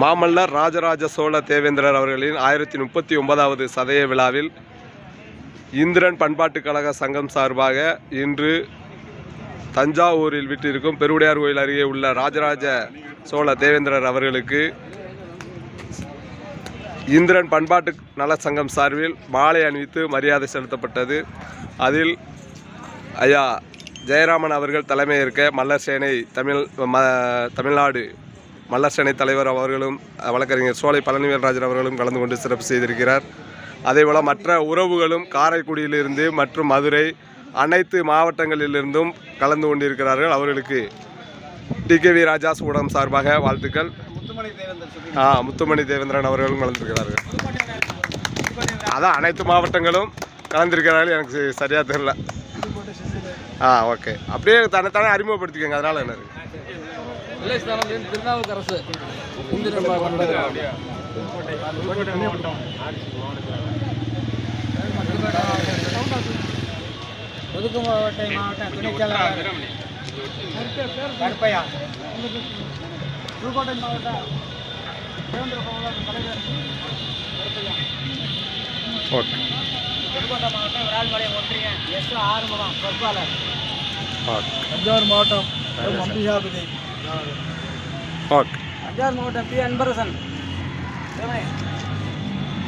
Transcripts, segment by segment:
மாமல்லர் ராஜராஜ சோழ தேவேந்திரர் அவர்களின் ஆயிரத்தி முப்பத்தி ஒன்பதாவது சதய விழாவில் இந்திரன் பண்பாட்டுக் கழக சங்கம் சார்பாக இன்று தஞ்சாவூரில் விட்டிருக்கும் பெருவுடையார் கோயில் அருகே உள்ள ராஜராஜ சோழ தேவேந்திரர் அவர்களுக்கு இந்திரன் பண்பாட்டு நல சங்கம் சார்பில் மாலை அணிவித்து மரியாதை செலுத்தப்பட்டது. அதில் ஐயா ஜெயராமன் அவர்கள் தலைமையேற்க மல்லர் சேனை தமிழ் ம தமிழ்நாடு மல்லர்சனை தலைவர் அவர்களும் வழக்கறிஞர் சோலை பழனிவேல்ராஜர் அவர்களும் கலந்து கொண்டு சிறப்பு செய்திருக்கிறார். அதேபோல் மற்ற உறவுகளும் காரைக்குடியிலிருந்து மற்றும் மதுரை அனைத்து மாவட்டங்களிலிருந்தும் கலந்து கொண்டிருக்கிறார்கள். அவர்களுக்கு டிகேவி ராஜாஸ் ஊடகம் சார்பாக வாழ்த்துக்கள். ஆ முத்துமணி தேவேந்திரன் அவர்களும் கலந்திருக்கிறார்கள். அதான் அனைத்து மாவட்டங்களும் கலந்திருக்கிறார்கள். எனக்கு சரியாக தெரியல. ஆ ஓகே. அப்படியே தன்னைத்தானே அறிமுகப்படுத்திக்கோங்க. அதனால் என்ன வெள்ளைஸ்தானம் திருநாவுக்கரசு. இந்திரன் கொண்டது. புதுக்கோட்டை மாவட்ட துணைச் செயலாளர் கருப்பையா. புதுக்கோட்டை மாவட்ட தலைவர் புதுக்கோட்டை மாவட்டம் விரால்மலை ஒன்றிய எஸ் ஆறுமுகம் பொறுப்பாளர். தஞ்சாவூர் மாவட்டம் அம்பிகாபதி. ஓகே தஞ்சாவூர் மாவட்டம் பி அன்பரசன்.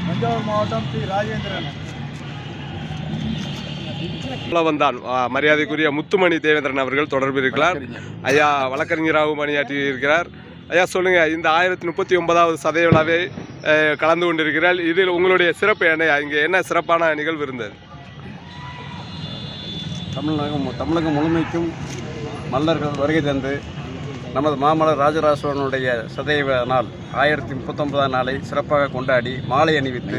தஞ்சாவூர் மாவட்டம் பி ராஜேந்திரன். வந்தான். மரியாதைக்குரிய முத்துமணி தேவேந்திரன் அவர்கள் தொடர்பு இருக்கிறார். ஐயா வழக்கறிஞராகவும் பணியாற்றி இருக்கிறார். ஐயா சொல்லுங்க இந்த ஆயிரத்தி முப்பத்தி ஒன்பதாவது சதய விழாவை கலந்து கொண்டிருக்கிறார். இதில் உங்களுடைய சிறப்பு என்ன? இங்கே என்ன சிறப்பான நிகழ்வு இருந்தது? தமிழகம் தமிழகம் முழுமைக்கும் மல்லர்கள் வருகை தந்து நமது மாமல்லர் ராஜராஜ சதைவ சதய நாள் ஆயிரத்தி முப்பத்தொன்பதாம் நாளை சிறப்பாக கொண்டாடி மாலை அணிவித்து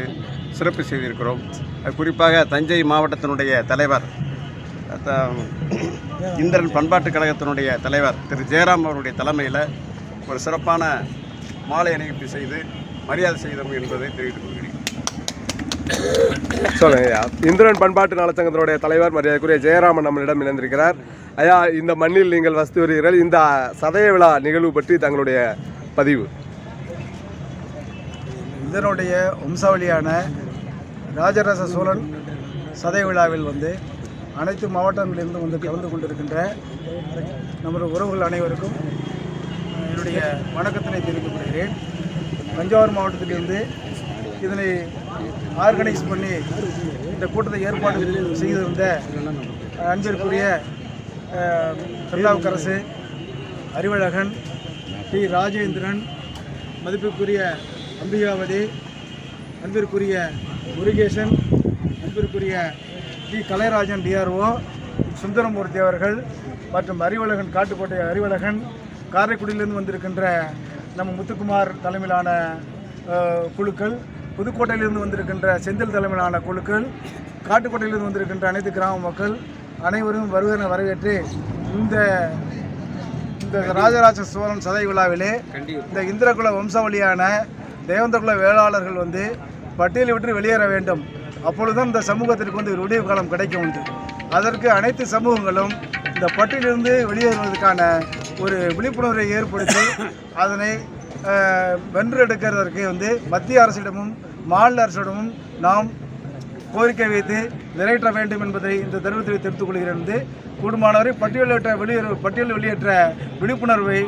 சிறப்பு செய்திருக்கிறோம். அது குறிப்பாக தஞ்சை மாவட்டத்தினுடைய தலைவர் இந்திரன் பண்பாட்டுக் கழகத்தினுடைய தலைவர் திரு ஜெயராம் அவருடைய தலைமையில் ஒரு சிறப்பான மாலை அணிவிப்பு செய்து மரியாதை செய்தோம் என்பதை தெரிவித்துக் கொள்கிறேன். சொல்லுங்க இந்திரன் பண்பாட்டு நலச்சங்கத்தினுடைய தலைவர் மரியாதைக்குரிய ஜெயராமன் நம்மளிடம் இணைந்திருக்கிறார். ஐயா இந்த மண்ணில் நீங்கள் வசித்து வருகிறீர்கள் இந்த சதய விழா நிகழ்வு பற்றி தங்களுடைய பதிவு. இதனுடைய வம்சாவளியான ராஜராஜ சோழன் சதய விழாவில் வந்து அனைத்து மாவட்டங்களிலிருந்து வந்து கலந்து கொண்டிருக்கின்ற நமது உறவுகள் அனைவருக்கும் என்னுடைய வணக்கத்தினை தெரிவித்துக் கொள்கிறேன். தஞ்சாவூர் மாவட்டத்திலிருந்து இதனை ஆர்கனைஸ் பண்ணி இந்த கூட்டத்தை ஏற்பாடு செய்திருந்த அன்பிற்குரிய திருநாவுக்கரசு அறிவழகன் டி. ராஜேந்திரன் மதிப்புக்குரிய அம்பிகாவதி அன்பிற்குரிய முருகேசன் அன்பிற்குரிய டி. கலைராஜன் டிஆர்ஓ சுந்தரமூர்த்தி அவர்கள் மற்றும் அறிவழகன் காட்டுக்கோட்டை அறிவழகன் காரைக்குடியிலிருந்து வந்திருக்கின்ற நம்ம முத்துக்குமார் தலைமையிலான குழுக்கள் புதுக்கோட்டையிலிருந்து வந்திருக்கின்ற செந்தில் தலைமையிலான குழுக்கள் காட்டுக்கோட்டையிலிருந்து வந்திருக்கின்ற அனைத்து கிராம மக்கள் அனைவரும் வருகிற வரவேற்று இந்த இந்த ராஜராஜ சோழன் சதை விழாவிலே இந்த இந்திரகுல வம்சாவளியான தேவந்தகுல வேளாளர்கள் வந்து பட்டியலை விட்டு வெளியேற வேண்டும். அப்பொழுதுதான் இந்த சமூகத்திற்கு வந்து ஒரு விடிவு காலம் கிடைக்கும் உண்டு. அதற்கு அனைத்து சமூகங்களும் இந்த பட்டியலிருந்து வெளியேறுவதற்கான ஒரு விழிப்புணர்வை ஏற்படுத்தி அதனை வென்றெடுக்கிறதற்கு வந்து மத்திய அரசிடமும் மாநில அரசிடமும் நாம் கோரிக்கை வைத்து நிறைவேற்ற வேண்டும் என்பதை இந்த தருணத்தில் தெரிவித்துக் கொள்கிறேன் கூடுமானவரை பட்டியலிட்ட வெளியேற பட்டியல் வெளியேற்ற விழிப்புணர்வை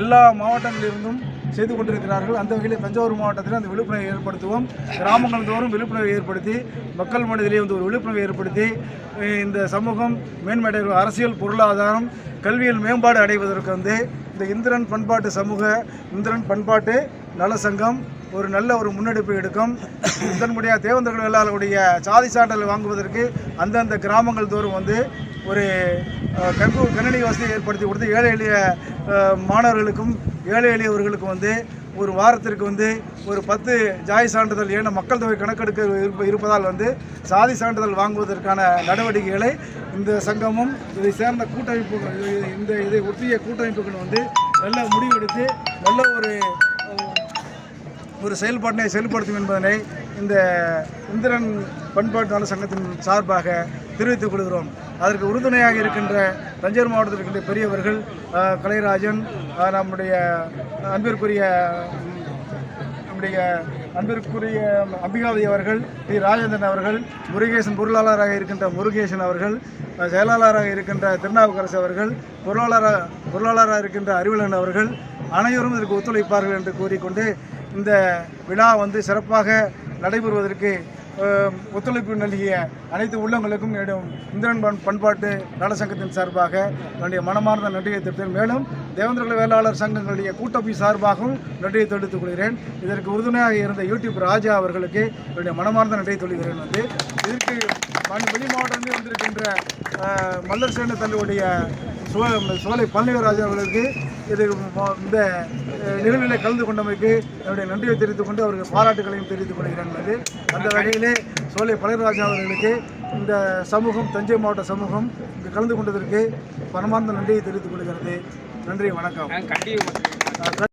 எல்லா மாவட்டங்களிலிருந்தும் செய்து கொண்டிருக்கிறார்கள். அந்த வகையில் தஞ்சாவூர் மாவட்டத்தில் அந்த விழிப்புணர்வை ஏற்படுத்துவோம். கிராமங்கள் தோறும் விழிப்புணர்வை ஏற்படுத்தி மக்கள் மனதிலே வந்து ஒரு விழிப்புணர்வை ஏற்படுத்தி இந்த சமூகம் மேன்மடை அரசியல் பொருளாதாரம் கல்வியில் மேம்பாடு அடைவதற்கு வந்து இந்த இந்திரன் பண்பாட்டு சமூக இந்திரன் பண்பாட்டு நல சங்கம் ஒரு நல்ல ஒரு முன்னெடுப்பு எடுக்கும். இதன்படியாக தேவந்தர்கள் எல்லாருடைய சாதி சான்றிதழ் வாங்குவதற்கு அந்தந்த கிராமங்கள் தோறும் வந்து ஒரு அஹ், கண்கு கணினி வசதி ஏற்படுத்தி கொடுத்து ஏழை எளிய மாணவர்களுக்கும் ஏழை எளியவர்களுக்கும் வந்து ஒரு வாரத்திற்கு வந்து ஒரு பத்து ஜாதி சான்றிதழ் ஏன்னா மக்கள் தொகை கணக்கெடுக்க இருப்பதால் வந்து சாதி சான்றிதழ் வாங்குவதற்கான நடவடிக்கைகளை இந்த சங்கமும் இதை சேர்ந்த கூட்டமைப்புகள் இந்த இதை ஒட்டிய கூட்டமைப்புகள் வந்து நல்ல முடிவெடுத்து நல்ல ஒரு ஒரு செயல்பாட்டினை செயல்படுத்தும் என்பதனை இந்த இந்திரன் பண்பாட்டு நல சங்கத்தின் சார்பாக தெரிவித்துக் கொள்கிறோம். அதற்கு உறுதுணையாக இருக்கின்ற தஞ்சை மாவட்டத்தில் இருக்கின்ற பெரியவர்கள் கலைராஜன் நம்முடைய அன்பிற்குரிய நம்முடைய அன்பிற்குரிய அம்பிகாவதி அவர்கள் டி ராஜேந்திரன் அவர்கள் முருகேசன் பொருளாளராக இருக்கின்ற முருகேசன் அவர்கள் செயலாளராக இருக்கின்ற திருநாவுக்கரசு அவர்கள் பொருளாளராக பொருளாளராக இருக்கின்ற அறிவலன் அவர்கள் அனைவரும் இதற்கு ஒத்துழைப்பார்கள் என்று கூறிக்கொண்டு இந்த விழா வந்து சிறப்பாக நடைபெறுவதற்கு ஒத்துழைப்பு நல்கிய அனைத்து உள்ளங்களுக்கும் என்னிடம் இந்திரன் பண் பண்பாட்டு நலசங்கத்தின் சார்பாக என்னுடைய மனமார்ந்த நன்றியை தெரிவித்தேன் மேலும் தேவேந்திர வேளாளர் சங்கங்களுடைய கூட்டமை சார்பாகவும் நன்றியை தெரிவித்துக் கொள்கிறேன். இதற்கு உறுதுணையாக இருந்த யூடியூப் ராஜா அவர்களுக்கு என்னுடைய மனமார்ந்த நன்றியை சொல்கிறேன் வந்து இதற்கு வெளி மாவட்டத்திலே வந்திருக்கின்ற மல்லர் சேன தன்னுடைய சோ சோலை பழனிவராஜா அவர்களுக்கு இது இந்த நிகழ்வில் கலந்து கொண்டமைக்கு என்னுடைய நன்றியை தெரிவித்துக் கொண்டு அவருக்கு பாராட்டுகளையும் தெரிவித்துக் கொள்கிறேன் அந்த வகையிலே சோலை பழனிராஜா அவர்களுக்கு இந்த சமூகம் தஞ்சை மாவட்ட சமூகம் இங்கு கலந்து கொண்டதற்கு பரமார்ந்த நன்றியை தெரிவித்துக் கொள்கிறது. நன்றி வணக்கம்.